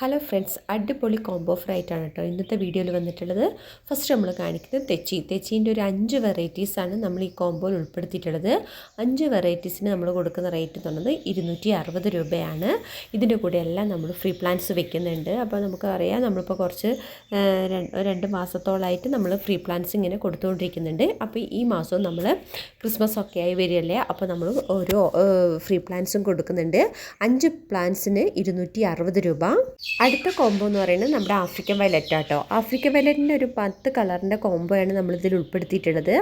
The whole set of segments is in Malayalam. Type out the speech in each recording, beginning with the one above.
ഹലോ ഫ്രണ്ട്സ് അടിപൊളി കോംബോ ഫ്രൈ ആയിട്ടാണ് കേട്ടോ ഇന്നത്തെ വീഡിയോയിൽ വന്നിട്ടുള്ളത് ഫസ്റ്റ് നമ്മൾ കാണിക്കുന്നത് തെച്ചി. തെച്ചീന്റെ ഒരു അഞ്ച് വെറൈറ്റീസാണ് നമ്മൾ ഈ കോംബോയിൽ ഉൾപ്പെടുത്തിയിട്ടുള്ളത്. അഞ്ച് വെറൈറ്റീസിന് നമ്മൾ കൊടുക്കുന്ന റേറ്റ് എന്ന് പറയുന്നത് ഇരുന്നൂറ്റി അറുപത് രൂപയാണ്. ഇതിന്റെ കൂടെ എല്ലാം നമ്മൾ ഫ്രീ പ്ലാന്റ്സ് വെക്കുന്നുണ്ട്. അപ്പോൾ നമുക്ക് അറിയാം നമ്മളിപ്പോൾ കുറച്ച് രണ്ട് മാസത്തോളമായിട്ട് നമ്മൾ ഫ്രീ പ്ലാന്റ്സ് ഇങ്ങനെ കൊടുത്തുകൊണ്ടിരിക്കുന്നുണ്ട്. അപ്പോൾ ഈ മാസവും നമ്മൾ ക്രിസ്മസ് ഒക്കെ ആയി വരികയല്ലേ? അപ്പോൾ നമ്മൾ ഓരോ ഫ്രീ പ്ലാന്റ്സും കൊടുക്കുന്നുണ്ട്. അഞ്ച് പ്ലാൻസിന് ഇരുന്നൂറ്റി രൂപ. അടുത്ത കോംബോ എന്ന് പറയുന്നത് നമ്മുടെ ആഫ്രിക്കൻ വയലറ്റ് ആട്ടോ. ആഫ്രിക്കൻ വയലറ്റിന്റെ ഒരു പത്ത് കളറിന്റെ കോംബോയാണ് നമ്മളിതിൽ ഉൾപ്പെടുത്തിയിട്ടുള്ളത്.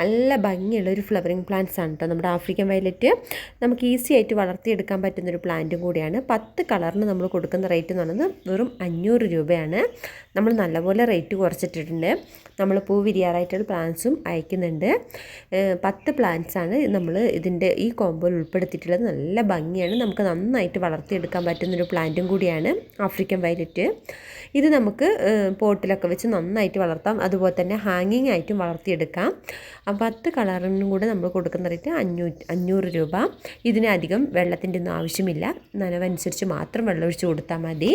നല്ല ഭംഗിയുള്ള ഒരു ഫ്ലവറിങ് പ്ലാന്റ്സ് ആണ് കേട്ടോ നമ്മുടെ ആഫ്രിക്കൻ വയലറ്റ് നമുക്ക് ഈസി ആയിട്ട് വളർത്തിയെടുക്കാൻ പറ്റുന്ന ഒരു പ്ലാന്റും കൂടിയാണ്. പത്ത് കളറിന് നമ്മൾ കൊടുക്കുന്ന റേറ്റ് എന്ന് പറയുന്നത് വെറും അഞ്ഞൂറ് രൂപയാണ്. നമ്മൾ നല്ലപോലെ റേറ്റ് കുറച്ചിട്ടിട്ടുണ്ട്. നമ്മൾ പൂ വിരിയാറായിട്ടുള്ള പ്ലാന്റ്സും അയക്കുന്നുണ്ട്. പത്ത് പ്ലാന്റ്സാണ് നമ്മൾ ഇതിന്റെ ഈ കോംബോയിൽ ഉൾപ്പെടുത്തിയിട്ടുള്ളത്. നല്ല ഭംഗിയാണ്. നമുക്ക് നന്നായിട്ട് വളർത്തിയെടുക്കാൻ പറ്റുന്നൊരു പ്ലാന്റും കൂടിയാണ്. ആഫ്രിക്കൻ വയലറ്റ് ഇത് നമുക്ക് പോട്ടിലൊക്കെ വെച്ച് നന്നായിട്ട് വളർത്താം. അതുപോലെ തന്നെ ഹാങ്ങിങ് ആയിട്ടും വളർത്തിയെടുക്കാം. ആ പത്ത് കളറിനും കൂടെ നമ്മൾ കൊടുക്കുന്ന റേറ്റ് അഞ്ഞൂറ്റി അഞ്ഞൂറ് രൂപ. ഇതിനധികം വെള്ളത്തിന്റെ ഒന്നും ആവശ്യമില്ല. നനവനുസരിച്ച് മാത്രം വെള്ളം ഒഴിച്ച് കൊടുത്താൽ മതി.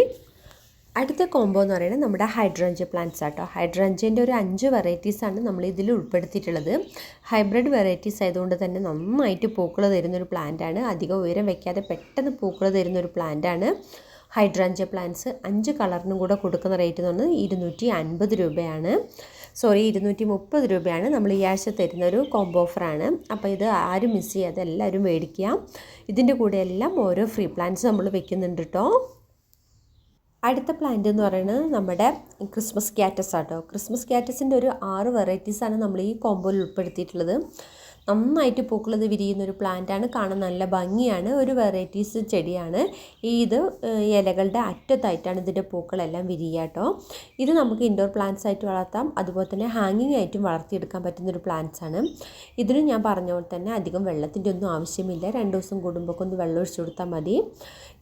അടുത്ത കോംബോ എന്ന് പറയുന്നത് നമ്മുടെ ഹൈഡ്രഞ്ച് പ്ലാന്റ്സ് ആട്ടോ. ഹൈഡ്രഞ്ചിന്റെ ഒരു അഞ്ച് വെറൈറ്റീസാണ് നമ്മൾ ഇതിൽ ഉൾപ്പെടുത്തിയിട്ടുള്ളത്. ഹൈബ്രിഡ് വെറൈറ്റീസ് ആയതുകൊണ്ട് തന്നെ നന്നായിട്ട് പൂക്കൾ തരുന്നൊരു പ്ലാന്റാണ് അധികം ഉയരം വയ്ക്കാതെ പെട്ടെന്ന് പൂക്കൾ തരുന്നൊരു പ്ലാന്റാണ് ഹൈഡ്രാഞ്ച പ്ലാന്റ്സ് അഞ്ച് കളറിനും കൂടെ കൊടുക്കുന്ന റേറ്റ് എന്ന് പറയുന്നത് ഇരുന്നൂറ്റി അൻപത് രൂപയാണ്. സോറി ഇരുന്നൂറ്റി മുപ്പത് രൂപയാണ്. നമ്മൾ ഈ ആഴ്ച തരുന്ന ഒരു കോംബോ ഓഫറാണ് അപ്പോൾ ഇത് ആരും മിസ് ചെയ്യാതെ എല്ലാവരും മേടിക്കുക. ഇതിന്റെ കൂടെ എല്ലാം ഓരോ ഫ്രീ പ്ലാന്റ്സ് നമ്മൾ വെക്കുന്നുണ്ട് കേട്ടോ. അടുത്ത പ്ലാന്റ് എന്ന് പറയുന്നത് നമ്മുടെ ക്രിസ്മസ് ക്യാറ്റസ് ആട്ടോ. ക്രിസ്മസ് ക്യാറ്റസിന്റെ ഒരു ആറ് വെറൈറ്റീസാണ് നമ്മൾ ഈ കോമ്പോയിൽ ഉൾപ്പെടുത്തിയിട്ടുള്ളത്. നന്നായിട്ട് വിരിയുന്ന ഒരു പ്ലാന്റാണ്. കാണാൻ നല്ല ഭംഗിയാണ്. ഒരു വെറൈറ്റീസ് ചെടിയാണ്. ഇത് ഇലകളുടെ അറ്റത്തായിട്ടാണ് ഇതിന്റെ പൂക്കളെല്ലാം വിരിയുക കേട്ടോ ഇത് നമുക്ക് ഇൻഡോർ പ്ലാന്റ്സ് ആയിട്ട് വളർത്താം. അതുപോലെ തന്നെ ഹാങ്ങിങ് ആയിട്ടും വളർത്തിയെടുക്കാൻ പറ്റുന്ന ഒരു ആണ്. ഇതിന് ഞാൻ പറഞ്ഞ പോലെ തന്നെ അധികം വെള്ളത്തിന്റെ ഒന്നും ആവശ്യമില്ല. രണ്ട് ദിവസം കൂടുമ്പോൾ ഒന്ന് വെള്ളം ഒഴിച്ചു കൊടുത്താൽ മതി.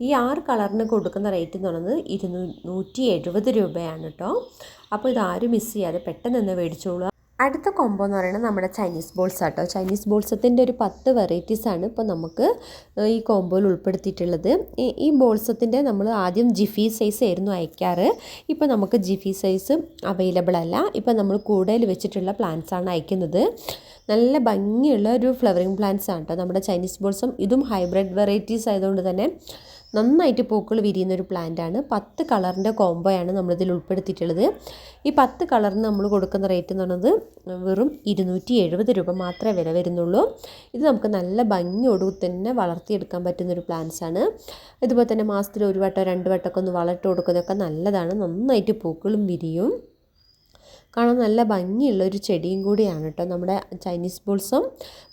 ഈ ആറ് കളറിന് കൊടുക്കുന്ന റേറ്റ് എന്ന് പറയുന്നത് ഇരുന്നൂ നൂറ്റി എഴുപത് രൂപയാണ് കേട്ടോ അപ്പോൾ ഇത് ആരും മിസ് ചെയ്യാതെ പെട്ടെന്ന് തന്നെ മേടിച്ചോളൂ അടുത്ത കോംബോ എന്ന് പറയുന്നത് നമ്മുടെ ചൈനീസ് ബോൾസ് ആട്ടോ. ചൈനീസ് ബോൾസത്തിന്റെ ഒരു പത്ത് വെറൈറ്റീസ് ആണ് ഇപ്പോൾ നമുക്ക് ഈ കോംബോയിൽ ഉൾപ്പെടുത്തിയിട്ടുള്ളത്. ഈ ബോൾസത്തിന്റെ നമ്മൾ ആദ്യം ജിഫി സൈസ് ആയിരുന്നു അയക്കാറ്. ഇപ്പോൾ നമുക്ക് ജിഫി സൈസ് അവൈലബിൾ അല്ല. ഇപ്പോൾ നമ്മൾ കൂടുതൽ വെച്ചിട്ടുള്ള പ്ലാന്റ്സ് ആണ് അയക്കുന്നത്. നല്ല ഭംഗിയുള്ള ഒരു ഫ്ലവറിങ് പ്ലാന്റ്സ് ആണ് കേട്ടോ നമ്മുടെ ചൈനീസ് ബോൾസും ഇതും ഹൈബ്രിഡ് വെറൈറ്റീസ് ആയതുകൊണ്ട് തന്നെ നന്നായിട്ട് പൂക്കൾ വിരിയുന്ന ഒരു പ്ലാന്റ് ആണ്. പത്ത് കളറിന്റെ കോംബോയാണ് നമ്മളിതിൽ ഉൾപ്പെടുത്തിയിട്ടുള്ളത്. ഈ പത്ത് കളറിന് നമ്മൾ കൊടുക്കുന്ന റേറ്റ് എന്ന് പറയുന്നത് വെറും ഇരുന്നൂറ്റി എഴുപത് രൂപ മാത്രമേ വില വരുന്നുള്ളൂ. ഇത് നമുക്ക് നല്ല ഭംഗിയോട് തന്നെ വളർത്തിയെടുക്കാൻ പറ്റുന്ന ഒരു പ്ലാന്റ്സ് ആണ്. ഇതുപോലെ തന്നെ മാസത്തിൽ ഒരു വട്ടം രണ്ട് വട്ടമൊക്കെ ഒന്ന് വളർത്തി കൊടുക്കുന്നതൊക്കെ നല്ലതാണ്. നന്നായിട്ട് പൂക്കളും വിരിയും. കാണാൻ നല്ല ഭംഗിയുള്ള ഒരു ചെടിയും കൂടിയാണ് കേട്ടോ. നമ്മുടെ ചൈനീസ് ബോൾസും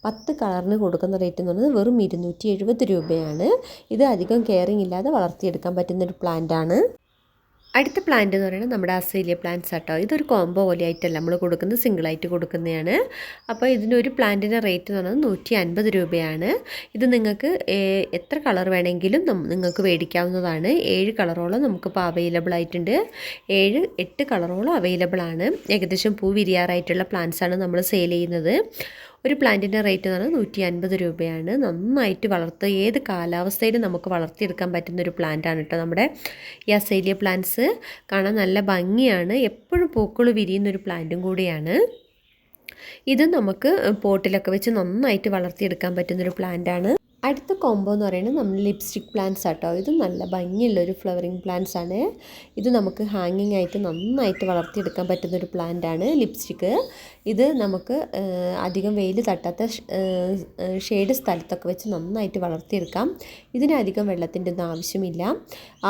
പത്ത് കളറിന് കൊടുക്കുന്ന റേറ്റ് എന്ന് പറയുന്നത് വെറും ഇരുന്നൂറ്റി രൂപയാണ്. ഇത് അധികം കെയറിങ് ഇല്ലാതെ വളർത്തിയെടുക്കാൻ പറ്റുന്നൊരു പ്ലാന്റ് ആണ്. അടുത്ത പ്ലാന്റ് എന്ന് പറയുന്നത് നമ്മുടെ അസേലിയ പ്ലാന്റ്സ് ആട്ടോ. ഇതൊരു കോംബോ പോലെ ആയിട്ടല്ല നമ്മൾ കൊടുക്കുന്നത് സിംഗിളായിട്ട് കൊടുക്കുന്നതാണ്. അപ്പോൾ ഇതിനൊരു പ്ലാന്റിന്റെ റേറ്റ് എന്ന് പറയുന്നത് നൂറ്റി അൻപത് രൂപയാണ്. ഇത് നിങ്ങൾക്ക് എത്ര കളർ വേണമെങ്കിലും നിങ്ങൾക്ക് മേടിക്കാവുന്നതാണ് ഏഴ് കളറോളം നമുക്കിപ്പോൾ അവൈലബിൾ ആയിട്ടുണ്ട്. ഏഴ് എട്ട് കളറോളം അവൈലബിൾ ആണ്. ഏകദേശം പൂ വിരിയാറായിട്ടുള്ള പ്ലാന്റ്സാണ് നമ്മൾ സെയിൽ ചെയ്യുന്നത്. ഒരു പ്ലാന്റിന്റെ റേറ്റ് എന്ന് പറയുന്നത് നൂറ്റി അൻപത് രൂപയാണ്. നന്നായിട്ട് വളർത്ത് ഏത് കാലാവസ്ഥയിലും നമുക്ക് വളർത്തിയെടുക്കാൻ പറ്റുന്ന ഒരു പ്ലാന്റാണ് കേട്ടോ നമ്മുടെ ഈ അസേലിയ പ്ലാന്റ്സ് കാണാൻ നല്ല ഭംഗിയാണ്. എപ്പോഴും പൂക്കൾ വിരിയുന്ന ഒരു പ്ലാന്റും കൂടിയാണ്. ഇത് നമുക്ക് പോട്ടിലൊക്കെ വെച്ച് നന്നായിട്ട് വളർത്തിയെടുക്കാൻ പറ്റുന്നൊരു പ്ലാന്റാണ് അടുത്ത കോംബോ എന്ന് പറയുന്നത് നമ്മൾ ലിപ്സ്റ്റിക് പ്ലാന്റ്സ് ആട്ടോ. ഇത് നല്ല ഭംഗിയുള്ള ഒരു ഫ്ലവറിങ് പ്ലാന്റ്സ് ആണ്. ഇത് നമുക്ക് ഹാങ്ങിങ് ആയിട്ട് നന്നായിട്ട് വളർത്തിയെടുക്കാൻ പറ്റുന്ന ഒരു പ്ലാന്റ് ആണ് ലിപ്സ്റ്റിക്ക് ഇത് നമുക്ക് അധികം വെയിൽ തട്ടാത്ത ഷെയ്ഡ് സ്ഥലത്തൊക്കെ വെച്ച് നന്നായിട്ട് വളർത്തിയെടുക്കാം. ഇതിന് അധികം വെള്ളത്തിന്റെ ഒന്നും ആവശ്യമില്ല.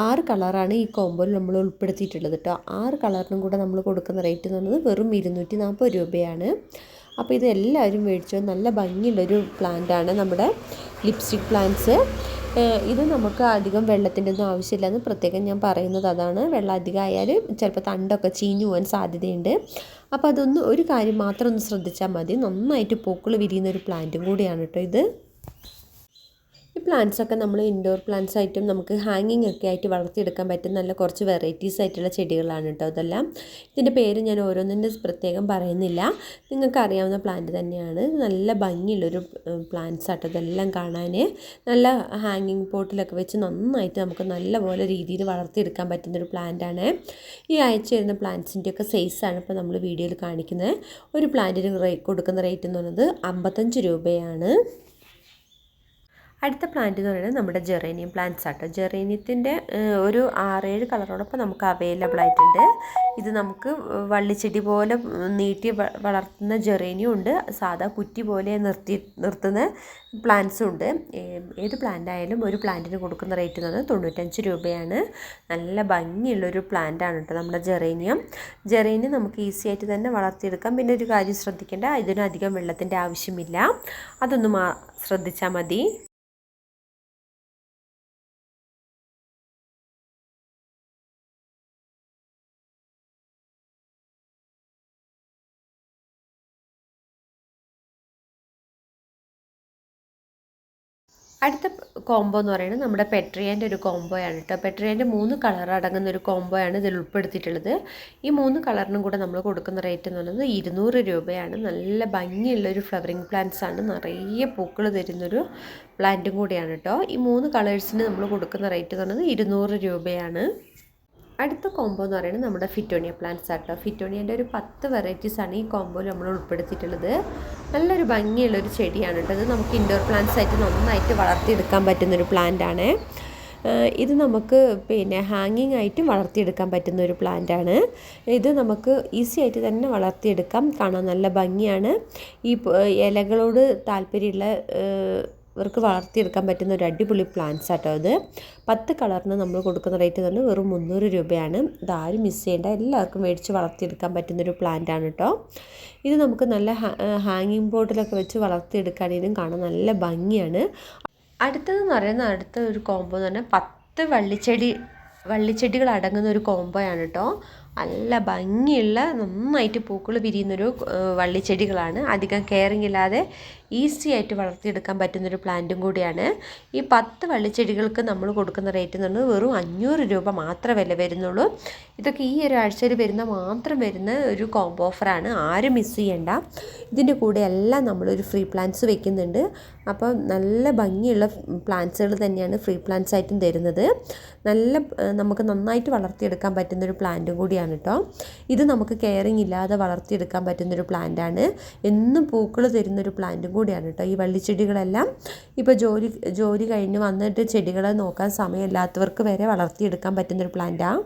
ആറ് കളറാണ് ഈ കോംബോയിൽ നമ്മൾ ഉൾപ്പെടുത്തിയിട്ടുള്ളത് കേട്ടോ. ആറ് കളറിനും കൂടെ നമ്മൾ കൊടുക്കുന്ന റേറ്റ് എന്ന് പറയുന്നത് വെറും ഇരുന്നൂറ്റി നാൽപ്പത് രൂപയാണ്. അപ്പോൾ ഇത് എല്ലാവരും മേടിച്ചോ? നല്ല ഭംഗിയുള്ളൊരു ആണ് നമ്മുടെ ലിപ്സ്റ്റിക് പ്ലാന്റ്സ് ഇത് നമുക്ക് അധികം വെള്ളത്തിന്റെ ഒന്നും ആവശ്യമില്ലെന്ന് പ്രത്യേകം ഞാൻ പറയുന്നത് അതാണ്. വെള്ളം അധികം ആയാൽ ചിലപ്പോൾ തണ്ടൊക്കെ ചീഞ്ഞു പോകാൻ സാധ്യതയുണ്ട്. അപ്പോൾ അതൊന്ന് ഒരു കാര്യം മാത്രം ഒന്ന് ശ്രദ്ധിച്ചാൽ മതി. നന്നായിട്ട് പൂക്കൾ വിരിയുന്ന ഒരു പ്ലാന്റും കൂടിയാണ് കേട്ടോ ഇത്. ഈ പ്ലാന്റ്സൊക്കെ നമ്മൾ ഇൻഡോർ പ്ലാന്റ്സ് ആയിട്ടും നമുക്ക് ഹാങ്ങിങ് ഒക്കെ ആയിട്ട് വളർത്തിയെടുക്കാൻ പറ്റും നല്ല കുറച്ച് വെറൈറ്റീസ് ആയിട്ടുള്ള ചെടികളാണ് കേട്ടോ അതെല്ലാം ഇതിന്റെ പേര് ഞാൻ ഓരോന്നിന്റെ പ്രത്യേകം പറയുന്നില്ല. നിങ്ങൾക്ക് അറിയാവുന്ന പ്ലാന്റ് തന്നെയാണ്. നല്ല ഭംഗിയുള്ളൊരു പ്ലാന്റ്സ് ആട്ടോ ഇതെല്ലാം കാണാൻ നല്ല ഹാങ്ങിങ് പോട്ടിലൊക്കെ വെച്ച് നന്നായിട്ട് നമുക്ക് നല്ല നല്ലപോലെ രീതിയിൽ വളർത്തിയെടുക്കാൻ പറ്റുന്നൊരു പ്ലാന്റാണ്. ഈ അയച്ചു വരുന്ന പ്ലാന്റ്സിന്റെയൊക്കെ സൈസാണ് ഇപ്പോൾ നമ്മൾ വീഡിയോയിൽ കാണിക്കുന്നത്. ഒരു പ്ലാന്റിന് കൊടുക്കുന്ന റേറ്റ് എന്ന് പറയുന്നത് അമ്പത്തഞ്ച് രൂപയാണ്. അടുത്ത പ്ലാന്റ് എന്ന് പറയുന്നത് നമ്മുടെ ജെറേനിയം പ്ലാന്റ്സ് ആട്ടോ. ജെറേനിയത്തിന്റെ ഒരു ആറേഴ് കളറോടൊപ്പം നമുക്ക് അവൈലബിൾ ആയിട്ടുണ്ട്. ഇത് നമുക്ക് വള്ളിച്ചെടി പോലെ നീട്ടി വളർത്തുന്ന ജെറേനിയും ഉണ്ട്. സാധാ കുറ്റി പോലെ നിർത്തി നിർത്തുന്ന പ്ലാന്റ്സും ഉണ്ട്. ഏത് പ്ലാന്റ് ആയാലും ഒരു പ്ലാന്റിന് കൊടുക്കുന്ന റേറ്റ് എന്ന് പറയുന്നത് തൊണ്ണൂറ്റഞ്ച് രൂപയാണ്. നല്ല ഭംഗിയുള്ളൊരു പ്ലാന്റ് ആണ് കേട്ടോ നമ്മുടെ ജെറേനിയം ജെറേനിയം നമുക്ക് ഈസി ആയിട്ട് തന്നെ വളർത്തിയെടുക്കാം. പിന്നെ ഒരു കാര്യം ശ്രദ്ധിക്കേണ്ട ഇതിനധികം വെള്ളത്തിന്റെ ആവശ്യമില്ല. അതൊന്നും ശ്രദ്ധിച്ചാൽ മതി. അടുത്ത കോംബോ എന്ന് പറയുന്നത് നമ്മുടെ പെട്രിയന്റെ ഒരു കോംബോയാണ് കേട്ടോ പെട്രിയന്റെ മൂന്ന് കളർ അടങ്ങുന്ന ഒരു കോംബോയാണ് ഇതിൽ ഉൾപ്പെടുത്തിയിട്ടുള്ളത്. ഈ മൂന്ന് കളറിനും കൂടെ നമ്മൾ കൊടുക്കുന്ന റേറ്റ് എന്ന് പറയുന്നത് ഇരുന്നൂറ് രൂപയാണ്. നല്ല ഭംഗിയുള്ള ഒരു ഫ്ലവറിങ് പ്ലാന്റ്സ് ആണ്. നിറയെ പൂക്കൾ തരുന്നൊരു പ്ലാന്റും കൂടിയാണ് കേട്ടോ ഈ മൂന്ന് കളേഴ്സിന് നമ്മൾ കൊടുക്കുന്ന റേറ്റ് എന്ന് പറയുന്നത് ഇരുന്നൂറ് രൂപയാണ്. അടുത്ത കോംബോ എന്ന് പറയുന്നത് നമ്മുടെ ഫിറ്റോണിയ പ്ലാന്റ്സ് ആട്ടോ. ഫിറ്റോണിയന്റെ ഒരു പത്ത് ആണ് ഈ കോംബോയിൽ നമ്മൾ ഉൾപ്പെടുത്തിയിട്ടുള്ളത്. നല്ലൊരു ഭംഗിയുള്ളൊരു ചെടിയാണ് കേട്ടോ. ഇത് നമുക്ക് ഇൻഡോർ പ്ലാന്റ്സ് ആയിട്ട് നന്നായിട്ട് വളർത്തിയെടുക്കാൻ പറ്റുന്നൊരു പ്ലാന്റ് ആണ്. ഇത് നമുക്ക് പിന്നെ ഹാങ്ങിങ് ആയിട്ടും വളർത്തിയെടുക്കാൻ പറ്റുന്ന ഒരു പ്ലാന്റ് ആണ്. ഇത് നമുക്ക് ഈസി ആയിട്ട് തന്നെ വളർത്തിയെടുക്കാം. കാണാൻ നല്ല ഭംഗിയാണ്. ഈ ഇലകളോട് താല്പര്യമുള്ള ഇവർക്ക് വളർത്തിയെടുക്കാൻ പറ്റുന്ന ഒരു അടിപൊളി പ്ലാന്റ്സ് ആട്ടോ ഇത്. പത്ത് കളറിന് നമ്മൾ കൊടുക്കുന്ന റേറ്റ് തന്നെ വെറും മുന്നൂറ് രൂപയാണ്. ഇതാരും മിസ് ചെയ്യേണ്ട. എല്ലാവർക്കും മേടിച്ച് വളർത്തിയെടുക്കാൻ പറ്റുന്നൊരു പ്ലാന്റ് ആണ് കേട്ടോ ഇത് നമുക്ക് നല്ല ഹാങ്ങിങ് ബോട്ടിലൊക്കെ വെച്ച് വളർത്തിയെടുക്കാനേലും കാണാൻ നല്ല ഭംഗിയാണ്. അടുത്തതെന്ന് പറയുന്ന അടുത്ത ഒരു കോംബോ എന്ന് പറഞ്ഞാൽ പത്ത് വള്ളിച്ചെടി വള്ളിച്ചെടികൾ അടങ്ങുന്ന ഒരു കോംബോയാണ് കേട്ടോ നല്ല ഭംഗിയുള്ള നന്നായിട്ട് പൂക്കൾ പിരിയുന്നൊരു വള്ളിച്ചെടികളാണ്. അധികം കെയറിങ് ഇല്ലാതെ ഈസി ആയിട്ട് വളർത്തിയെടുക്കാൻ പറ്റുന്നൊരു പ്ലാന്റും കൂടിയാണ്. ഈ പത്ത് വള്ളിച്ചെടികൾക്ക് നമ്മൾ കൊടുക്കുന്ന റേറ്റ് എന്ന് പറഞ്ഞാൽ വെറും അഞ്ഞൂറ് രൂപ മാത്രമേ വില വരുന്നുള്ളൂ. ഇതൊക്കെ ഈ ഒരു ആഴ്ചയിൽ വരുന്ന മാത്രം വരുന്ന ഒരു കോംബോ ഓഫറാണ് ആരും മിസ് ചെയ്യണ്ട. ഇതിന്റെ കൂടെ എല്ലാം നമ്മളൊരു ഫ്രീ പ്ലാന്റ്സ് വെക്കുന്നുണ്ട്. അപ്പോൾ നല്ല ഭംഗിയുള്ള പ്ലാന്റ്സുകൾ തന്നെയാണ് ഫ്രീ പ്ലാന്റ്സ് ആയിട്ടും തരുന്നത്. നല്ല നമുക്ക് നന്നായിട്ട് വളർത്തിയെടുക്കാൻ പറ്റുന്നൊരു പ്ലാന്റും കൂടിയാണ് കേട്ടോ ഇത് നമുക്ക് കെയറിങ് ഇല്ലാതെ വളർത്തിയെടുക്കാൻ പറ്റുന്നൊരു പ്ലാന്റാണ് എന്നും പൂക്കൾ തരുന്നൊരു പ്ലാന്റും കൂടിയാണ് കേട്ടോ ഈ വള്ളിച്ചെടികളെല്ലാം ഇപ്പോൾ ജോലി ജോലി കഴിഞ്ഞ് വന്നിട്ട് ചെടികളെ നോക്കാൻ സമയമില്ലാത്തവർക്ക് വരെ വളർത്തിയെടുക്കാൻ പറ്റുന്നൊരു പ്ലാന്റാണ്